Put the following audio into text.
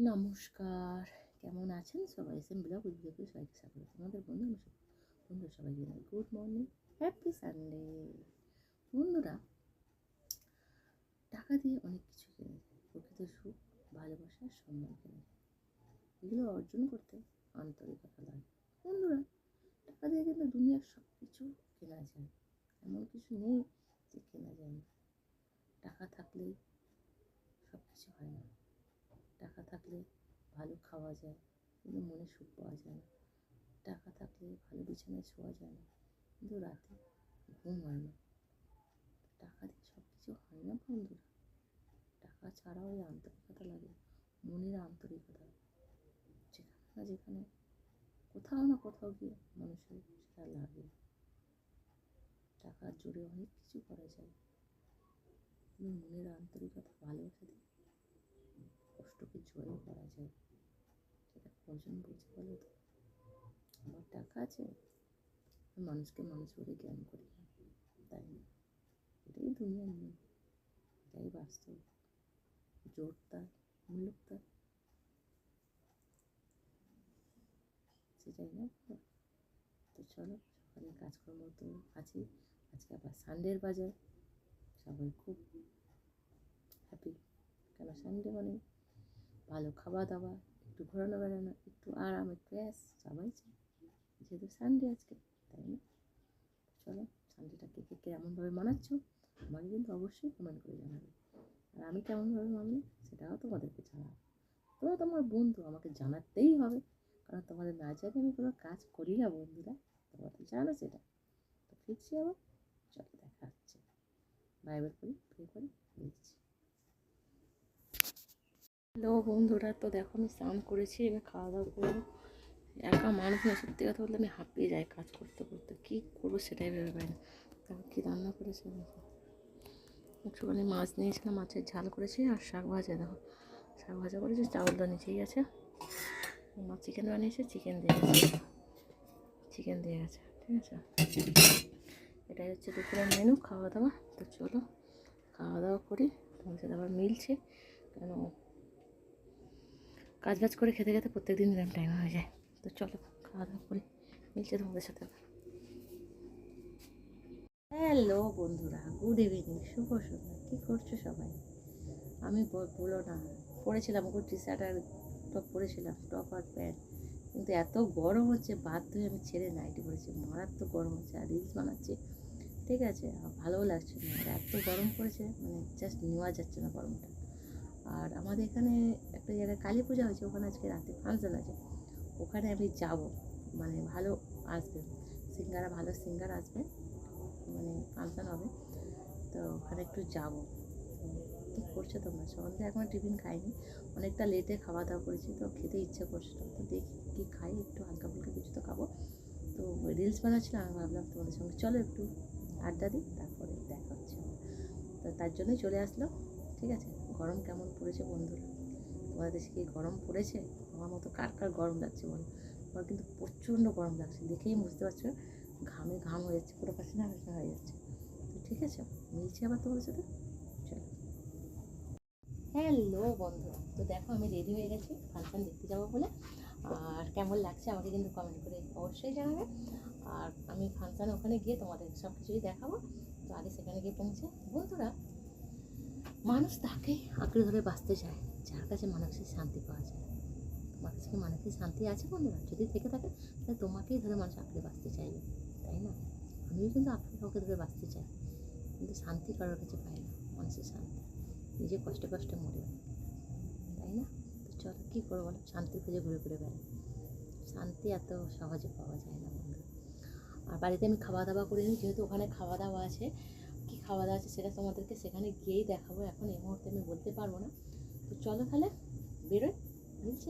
নমস্কার। কেমন আছেন? সবাই এস এম ব্লগ উদ্যোগে সবাইকে স্বাগত আমাদের বন্ধু বন্ধু সবাইকে গুড মর্নিং, হ্যাপি সানডে। বন্ধুরা, টাকা দিয়ে অনেক কিছু কেনা যায়। প্রকৃত সুখ, ভালোবাসা, সম্মান কেনা যায়। এগুলো অর্জন করতে আন্তরিকতা লাগে। বন্ধুরা, টাকা দিয়ে কিন্তু দুনিয়ার সব কিছু কেনা যায়। এমন কিছু নেই যে কেনা যায় না। টাকা থাকলেই সব কিছু হয় না টাকা থাকলে ভালো খাওয়া যায়, কিন্তু মনে সুখ পাওয়া যায় না। টাকা থাকলে ভালো বিছানায় শোয়া যায় না, কিন্তু রাতে ঘুম হয় না। টাকা দিয়ে সব কিছু হয় না বন্ধুরা। টাকা ছাড়াও ওই আন্তরিকতা লাগে, মনের আন্তরিকতা। যেখানে না যেখানে, কোথাও না কোথাও গিয়ে মানুষের সেটা লাগে। টাকার জোরে অনেক কিছু করা যায়। মনের আন্তরিকতা ভালোবাসা দিয়ে কষ্টকে জয় করা যায়। সেটা কজন বুঝে বলো তো। আমার টাকা আছে মানুষকে মানুষ বলে জ্ঞান করি না, তাই না? এটাই দুনিয়ার নিয়ম, এটাই বাস্তব। জোর তার মূল্য তার। সেটাই না তো চলো সকালে কাজকর্ম তো আছেই আজকে আবার সানডের বাজার। সবাই খুব হ্যাপি কেন সানডে মানে ভালো খাওয়া দাওয়া একটু ঘোরানো বেড়ানো, একটু আরাম একটু অ্যাস সবাই চায় যেহেতু সানডে আজকে, তাই না? চলো সানডেটাকে কে কেমনভাবে মানাচ্ছ, আমাকে কিন্তু অবশ্যই কমেন্ট করে জানাবে। আর আমি কেমনভাবে মানলাম সেটাও তোমাদেরকে জানাব। তোমরা তোমার বন্ধু, আমাকে জানাতেই হবে। কারণ তোমাদের না জানি আমি কোনো কাজ করি না বন্ধুরা, তোমরা তো জানো সেটা। তো ফিরছি আবার, চলো দেখা হচ্ছে। বাইবেল করি প্রে করে দিচ্ছি হ্যালো বন্ধুরা, তো দেখো আমি স্নান করেছি, এবার খাওয়া দাওয়া করব। একা মানুষ না সত্যি কথা বলতে আমি হাঁপিয়ে যাই কাজ করতে করতে। কী করব সেটাই ভেবে পাই না। দেখো কী রান্না করেছে একটুখানি মাছ নিয়েছিলাম, মাছের ঝাল করেছি আর শাক ভাজা দেখো। শাক ভাজা করেছি চাউলটা নিচেই আছে? মা চিকেন বানিয়েছে চিকেন দিয়ে গেছে। চিকেন দিয়ে গেছে, ঠিক আছে? এটাই হচ্ছে দুপুরের মেনু খাওয়া দাওয়া তো চলো খাওয়া দাওয়া করি। তোমার সাথে আবার মিলছে। কেন কাজ বাজ করে খেতে খেতে প্রত্যেক দিন এরকম টাইম হয়ে যায়। তো চলো খাওয়া দাওয়া করি মিলছে তোমাদের সাথে। হ্যালো বন্ধুরা গুড ইভিনিং শুভ সন্ধ্যা। কী করছ সবাই? আমি বলো না পরেছিলাম ওর টি শার্ট আর টপ পরেছিলাম টপ আর প্যান্ট কিন্তু এত গরম হচ্ছে, বাধ্য হয়ে আমি ছেড়ে নাইটি পরেছি মারাত্মক গরম হচ্ছে, আর রিলস বানাচ্ছি। ঠিক আছে ভালোও লাগছে না। এত গরম পড়েছে মানে জাস্ট নেওয়া যাচ্ছে না গরমটা। আর আমাদের এখানে একটা জায়গায় কালী পূজা হয়েছে, ওখানে আজকে রাতে ফাংশন আছে। ওখানে আমি যাব মানে ভালো আসবে। সিঙ্গারা ভালো সিঙ্গার আসবে মানে ফাংশন হবে। তো ওখানে একটু যাব। কী করছ তোমরা? সন্ধ্যে এখন টিফিন খাইনি, অনেকটা লেটে খাওয়া দাওয়া করেছি, তো খেতে ইচ্ছে করছে তো দেখি কী খাই, একটু হালকা ফুলকা কিছু তো খাব। তো রিলস বানাচ্ছিলাম, আমি ভাবলাম তোমাদের সঙ্গে। চলো একটু আড্ডা দিই, তারপরে দেখা হচ্ছে। তো তার জন্যই চলে আসলাম ঠিক আছে? গরম কেমন পড়েছে বন্ধুরা? তোমাদের দেশে কি গরম পড়েছে? আমার মতো কার কার গরম লাগছে বলো? আমার কিন্তু প্রচণ্ড গরম লাগছে, দেখেই বুঝতে পারছ? ঘামে ঘাম হয়ে যাচ্ছে, পুরো পাশে না হয়ে যাচ্ছে। তো ঠিক আছে, মিলছি আবার তোমাদের সাথে? চলো। হ্যালো বন্ধুরা, তো দেখো আমি রেডি হয়ে গেছি ফাংশন দেখতে যাব বলে। আর কেমন লাগছে আমাকে কিন্তু কমেন্ট করে অবশ্যই জানাবে। আর আমি ফাংশান ওখানে গিয়ে তোমাদের সব কিছুই দেখাবো। তো আগে সেখানে গিয়ে পৌঁছে, বন্ধুরা মানুষ তাকে আঁকড়ে ধরে বাঁচতে চায়। যার কাছে মানসিক শান্তি পাওয়া যায়। তোমার কাছে মানসিক শান্তি আছে বন্ধুরা? যদি থেকে থাকে, তাহলে তোমাকেই ধরে মানুষ আঁকড়ে বাঁচতে চাইবে। তাই না? আমিও কিন্তু আঁকড়ে কাউকে ধরে বাঁচতে চাই। কিন্তু শান্তি কারোর কাছে পাই না, মানুষের শান্তি। নিজে কষ্টে কষ্টে মরে তাই না? তো চলো, কী করব বলো? শান্তি খুঁজে ঘুরে ঘুরে বেড়াই। শান্তি এত সহজে পাওয়া যায় না বন্ধু আর বাড়িতে আমি খাওয়া দাওয়া করে নিই যেহেতু ওখানে খাওয়া দাওয়া আছে কী খাওয়া দাওয়া আছে সেটা তোমাদেরকে সেখানে গিয়েই দেখাবো। এখন এই মুহূর্তে আমি বলতে পারব না। তো চলো তাহলে বেরোয় মিলছি